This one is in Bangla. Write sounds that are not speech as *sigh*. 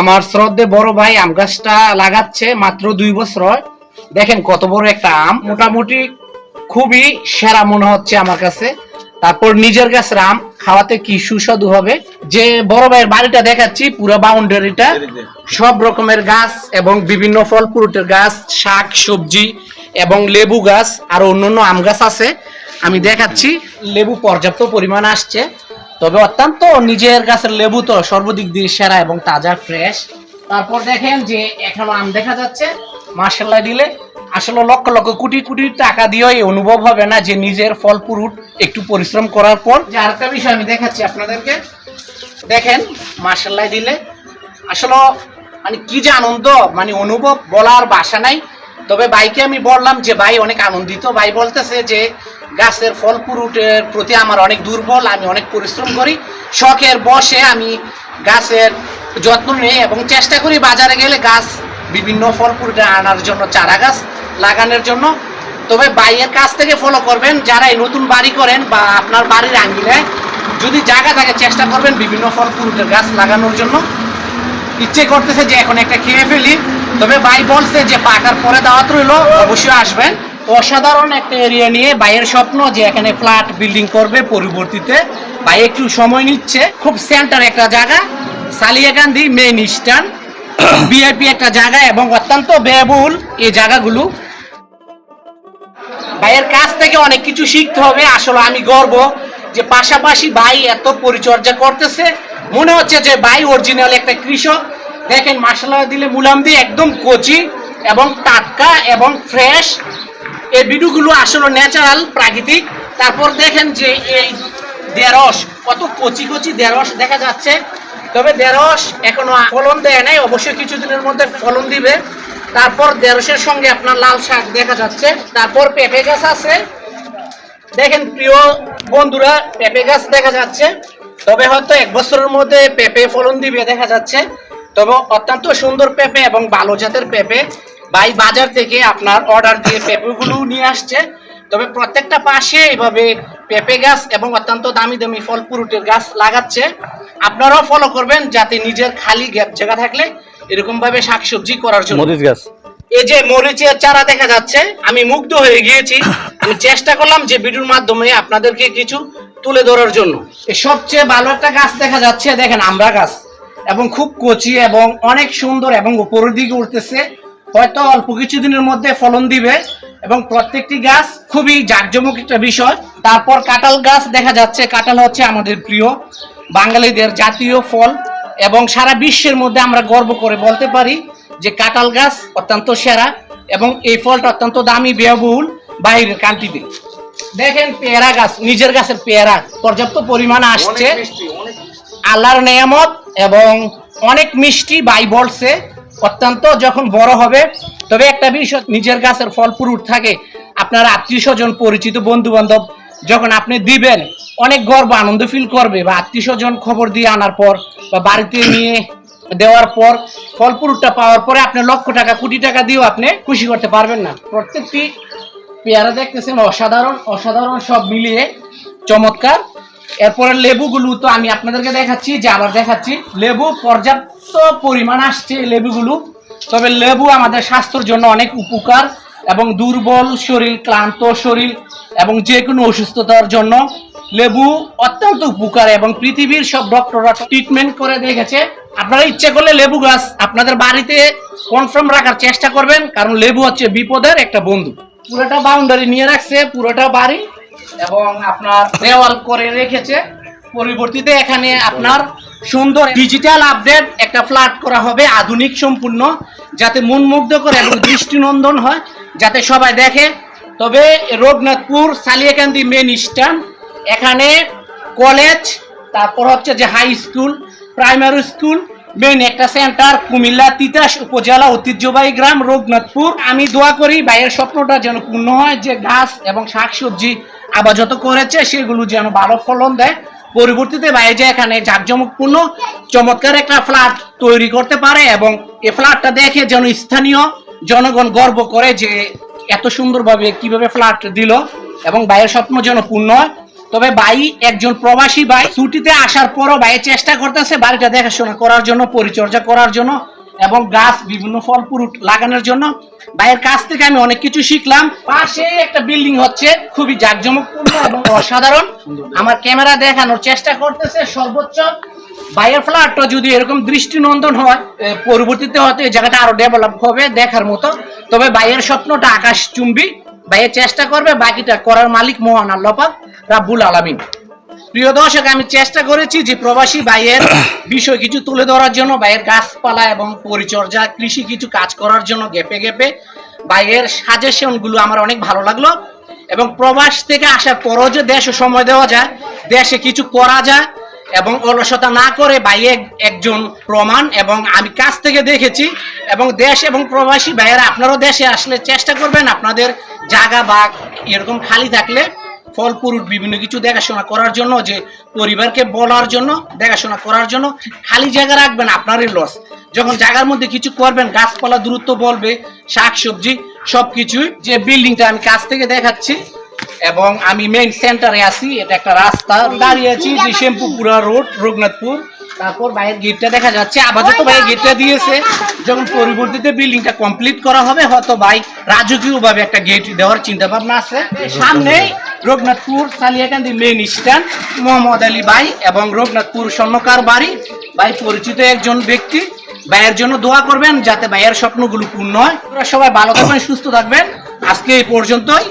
আমার শ্রদ্ধে বড় ভাই আম গাছটা লাগাচ্ছে মাত্র দুই বছর। দেখেন কত বড় একটা আম। মোটামুটি খুবই সেরা মনে হচ্ছে আমার কাছে। তারপর নিজের গাছের আম খাওয়াতে কি সুস্বাদু হবে? যে বড় ভাইয়ের বাড়িটা দেখাচ্ছি, পুরো বাউন্ডারিটা সব রকমের গাছ এবং বিভিন্ন ফল ফ্রুটের গাছ, শাক, সবজি এবং লেবু গাছ, আর অন্যান্য আম গাছ আছে। আমি দেখাচ্ছি, লেবু পর্যাপ্ত পরিমাণ আসছে। তবে অত্যন্ত নিজের গাছের লেবু তো সর্বদিক দিয়ে সেরা এবং তাজা ফ্রেশ তারপর দেখেন যে এখনও আম দেখা যাচ্ছে। মার্শাল্লাহ দিলে আসলে লক্ষ লক্ষ কোটি কোটি টাকা দিয়েও এই অনুভব হবে না যে নিজের ফল ফ্রুট একটু পরিশ্রম করার পর। যে আরেকটা বিষয় আমি দেখাচ্ছি আপনাদেরকে। দেখেন মার্শাল্লাহ দিলে আসলে মানে কি যে আনন্দ মানে অনুভব বলার বাসা নাই। তবে ভাইকে আমি বললাম যে, ভাই, অনেক আনন্দিত। ভাই বলতেছে যে গাছের ফল ফ্রুটের প্রতি আমার অনেক দুর্বল, আমি অনেক পরিশ্রম করি। শখের বসে আমি গাছের যত্ন নিই এবং চেষ্টা করি বাজারে গেলে গাছ, বিভিন্ন ফল ফ্রুটে আনার জন্য, চারা গাছ লাগানোর জন্য। তবে বাইয়ের কাছ থেকে ফলো করবেন, যারা এই নতুন বাড়ি করেন বা আপনার বাড়ির আঙ্গিনায় যদি জায়গা থাকে, চেষ্টা করবেন বিভিন্ন ফল ফ্রুটের গাছ লাগানোর জন্য। ইচ্ছে করতেছে যে এখন একটা খেয়ে ফেলি। তবে ভাই বলছে যে পাকার পরে দাওয়াত রইল, অবশ্যই আসবেন। অসাধারণ একটা এরিয়া নিয়ে ভাইয়ের স্বপ্ন যে এখানে ফ্ল্যাট বিল্ডিং করবে পরবর্তীতে। ভাই একটু সময় নিচ্ছে, খুব সেন্টার একটা জায়গা সালিয়াকান্দি মেইন স্ট্যান্ড বিআইপি *coughs* একটা জায়গা এবং অত্যন্ত ব্যয়বহুল এই জায়গাগুলো। ভাইয়ের কাছ থেকে অনেক কিছু শিখতে হবে, আসলে আমি গর্ব যে পাশাপাশি ভাই এত পরিচর্যা করতেছে। মনে হচ্ছে যে ভাই অরিজিনাল একটা কৃষক। দেখেন মাসালা দিলে মুলাম দিয়ে একদম কচি এবং টাটকা এবং ফ্রেশ এই বিডুগুলো আসলে ন্যাচারাল প্রাকৃতিক। তারপর দেখেন যে এই দেরস কত কচি কচি দেরস দেখা যাচ্ছে। তবে দেরস এখনও ফলন দেয় নাই, অবশ্যই কিছুদিনের মধ্যে ফলন দিবে। তারপর দেরসের সঙ্গে আপনার লাল শাক দেখা যাচ্ছে। তারপর পেঁপে গাছ আছে। দেখেন প্রিয় বন্ধুরা, পেঁপে গাছ দেখা যাচ্ছে। তবে হয়তো এক বছরের মধ্যে পেঁপে ফলন দিবে দেখা যাচ্ছে। তবে অত্যন্ত সুন্দর পেঁপে এবং ভালো জাতের পেঁপে। ভাই বাজার থেকে আপনার অর্ডার দিয়ে পেঁপেগুলো নিয়ে আসছে। তবে প্রত্যেকটা পাশে এভাবে পেঁপে গাছ এবং অত্যন্ত দামি দামি ফল ফ্রুটের গাছ লাগাচ্ছে। আপনারাও ফলো করবেন যাতে নিজের খালি গ্যাপ জায়গা থাকলে এরকম ভাবে শাকসবজি করার জন্য। মরিচ গাছ। এই যে মরিচের চারা দেখা যাচ্ছে আমি মুগ্ধ হয়ে গিয়েছি। আমি চেষ্টা করলাম যে ভিডিওর মাধ্যমে আপনাদেরকে কিছু তুলে ধরার জন্য। সবচেয়ে ভালো একটা গাছ দেখা যাচ্ছে দেখেন আমরা গাছ। এবং খুব কচি এবং অনেক সুন্দর এবং উপরের দিকে উঠতেছে। হয়তো অল্প কিছুদিনের মধ্যে ফলন দিবে এবং প্রত্যেকটি গাছ খুবই জাঁকজমক একটা বিষয়। তারপর কাঁঠাল গাছ দেখা যাচ্ছে কাঁঠাল হচ্ছে আমাদের প্রিয় বাঙালিদের জাতীয় ফল এবং সারা বিশ্বের মধ্যে আমরা গর্ব করে বলতে পারি যে কাঁঠাল গাছ অত্যন্ত সেরা এবং এই ফলটা অত্যন্ত দামি ব্যয়বহুল বাইরের কান্ট্রিতে। দেখেন পেয়ারা গাছ নিজের গাছের পেয়ারা পর্যাপ্ত পরিমাণ আসছে। আল্লাহর নেয়ামত এবং অনেক মিষ্টি বাই বলছে অত্যন্ত যখন বড় হবে, তবে একটা বিষয়, নিজের গাছের ফল ফ্রুট থাকে। আপনার আত্মীয় স্বজন, পরিচিত বন্ধু বান্ধব যখন আপনি দিবেন, অনেক গর্ব, আনন্দ ফিল করবে বা আত্মীয় স্বজন খবর দিয়ে আনার পর বা বাড়িতে নিয়ে দেওয়ার পর, ফল ফ্রুটটা পাওয়ার পরে আপনি লক্ষ টাকা, কোটি টাকা দিয়েও আপনি খুশি করতে পারবেন না। প্রত্যেকটি পেয়ারা দেখতেছেন অসাধারণ অসাধারণ সব মিলিয়ে চমৎকার। এরপরে লেবুগুলো তো আমি আপনাদেরকে দেখাচ্ছি, যে আবার দেখাচ্ছি। লেবু পর্যাপ্ত পরিমাণ আসছে লেবুগুলো। তবে লেবু আমাদের স্বাস্থ্যের জন্য অনেক উপকার এবং দুর্বল শরীর, ক্লান্ত শরীর এবং যে কোনো অসুস্থতার জন্য লেবু অত্যন্ত উপকার এবং পৃথিবীর সব ডক্টররা ট্রিটমেন্ট করে দেখেছে। আপনারা ইচ্ছে করলে লেবু গাছ আপনাদের বাড়িতে কনফার্ম রাখার চেষ্টা করবেন, কারণ লেবু হচ্ছে বিপদের একটা বন্ধু। পুরোটা বাউন্ডারি নিয়ে রাখছে, পুরোটা বাড়ি এবং আপনার দেওয়াল করে রেখেছে। পরবর্তীতে এখানে আপনার সুন্দর ডিজিটাল আপডেট একটা ফ্ল্যাট করা হবে, আধুনিক সম্পূর্ণ, যাতে মন মুগ্ধ করে এবং দৃষ্টিনন্দন হয়, যাতে সবাই দেখে। তবে রঘুনাথপুর সালিয়াকান্দি মেন স্ট্যান্ড এখানে কলেজ তারপর হচ্ছে যে high school primary school main একটা সেন্টার কুমিল্লা তিতাস উপজেলা ঐতিহ্যবাহী গ্রাম রঘুনাথপুর। আমি দোয়া করি, ভাইয়ের স্বপ্নটা যেন পূর্ণ হয়, যে গাছ এবং শাকসবজি আবাদত করেছে, সেগুলো যেন ভালো ফলন দেয়। পরবর্তীতে ভাই যে এখানে জাঁকজমকপূর্ণ, চমৎকার একটা ফ্ল্যাট তৈরি করতে পারে এবং এই ফ্ল্যাটটা দেখে যেন স্থানীয় জনগণ গর্ব করে যে এত সুন্দরভাবে কীভাবে ফ্ল্যাট দিল এবং ভাইয়ের স্বপ্ন যেন পূর্ণ তবে ভাই, একজন প্রবাসী ভাই, ছুটিতে আসার পরও ভাই চেষ্টা করতেছে বাড়িটা দেখাশোনা করার জন্য, পরিচর্যা করার জন্য। এবং গাছ বিভিন্ন ফল ফ্রুট লাগানোর জন্য। ভাইয়ের কাছ থেকে আমি অনেক কিছু শিখলাম। পাশে একটা বিল্ডিং হচ্ছে, খুবই জাঁকজমকপূর্ণ এবং অসাধারণ। আমার ক্যামেরা দেখানোর চেষ্টা করতেছে সর্বোচ্চ। ভাইয়ের ফ্ল্যাটটা যদি এরকম দৃষ্টিনন্দন হয় পরবর্তীতে হয়তো এই জায়গাটা আরও ডেভেলপ হবে দেখার মতো। তবে ভাইয়ের স্বপ্নটা আকাশ চুম্বি ভাইয়ের চেষ্টা করবে বাকিটা করার মালিক মহান আল্লাহ পাক, রাব্বুল আলামিন। প্রিয় দর্শক আমি চেষ্টা করেছি যে প্রবাসী ভাইয়ের *coughs* বিষয় কিছু তুলে ধরার জন্য ভাইয়ের গাছপালা এবং পরিচর্যা কৃষি কিছু কাজ করার জন্য গেপে গেপে ভাইয়ের সাজেশনগুলো আমার অনেক ভালো লাগল এবং প্রবাস থেকে আসার পরও যে দেশে সময় দেওয়া যায় দেশে কিছু করা যায় এবং অলসতা না করে এক- একজন প্রমাণ এবং আমি কাছ থেকে দেখেছি এবং দেশ এবং প্রবাসী ভাইয়েরা আপনারাও দেশে আসলে চেষ্টা করবেন আপনাদের জায়গা বা এরকম খালি থাকলে ফল ফ্রুট বিভিন্ন কিছু দেখাশোনা করার জন্য, যে পরিবারকে বলার জন্য, দেখাশোনা করার জন্য খালি জায়গা রাখবেন আপনারই লস যখন জায়গার মধ্যে কিছু করবেন, গাছপালা দ্রুত বলবে শাক সবজি সবকিছুই যে বিল্ডিংটা আমি কাছ থেকে দেখাচ্ছি, এবং আমি মেইন সেন্টারে আছি, এটা একটা রাস্তা, দাঁড়িয়ে আছি, যে শ্যামপুকুরা রোড, রঘুনাথপুর। তারপর বাইরের গেটটা দেখা যাচ্ছে, আপাতত ভাই গেটটা দিয়েছে। যখন পরবর্তীতে বিল্ডিংটা কমপ্লিট করা হবে, হয়তো ভাই রাজকীয় ভাবে একটা গেট দেওয়ার চিন্তা ভাবনা আছে। সামনে রঘুনাথপুর, সালিয়াকান্দি মেন স্ট্যান্ড মোহাম্মদ আলী ভাই এবং রঘুনাথপুর স্বর্ণকার বাড়ি। ভাই পরিচিত একজন ব্যক্তি, ভাইয়ের জন্য দোয়া করবেন যাতে ভাইয়ের স্বপ্নগুলো পূর্ণ হয়। সবাই ভালো থাকবেন, সুস্থ থাকবেন। আজকে এই পর্যন্তই।